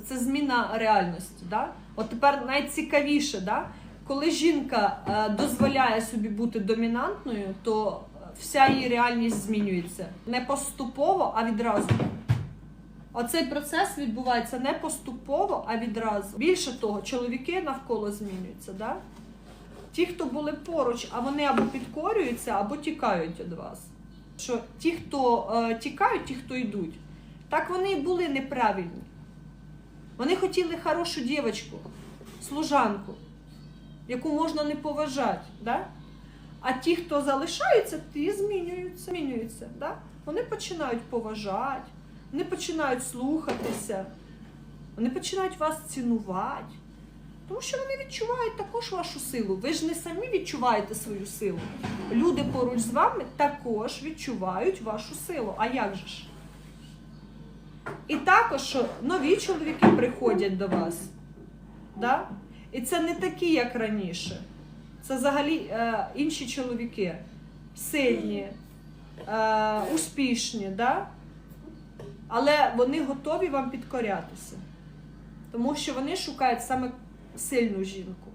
Це зміна реальності. Да? От тепер найцікавіше, да? коли жінка е, дозволяє собі бути домінантною, то вся її реальність змінюється. Не поступово, а відразу. Оцей процес відбувається не поступово, а відразу. Більше того, чоловіки навколо змінюються. Да? Ті, хто були поруч, а вони або підкорюються, або тікають від вас. Що ті, хто е, тікають, ті, хто йдуть, так вони і були неправильні. Вони хотіли хорошу дівчинку, служанку, яку можна не поважати. Да? А ті, хто залишаються, ті змінюються. змінюються да? Вони починають поважати, вони починають слухатися, вони починають вас цінувати. Тому що вони відчувають також вашу силу. Ви ж не самі відчуваєте свою силу. Люди поруч з вами також відчувають вашу силу. А як же ж? І також що нові чоловіки приходять до вас. Да? І це не такі, як раніше. Це взагалі е, інші чоловіки, сильні, е, успішні, да? але вони готові вам підкорятися. Тому що вони шукають саме сильну жінку.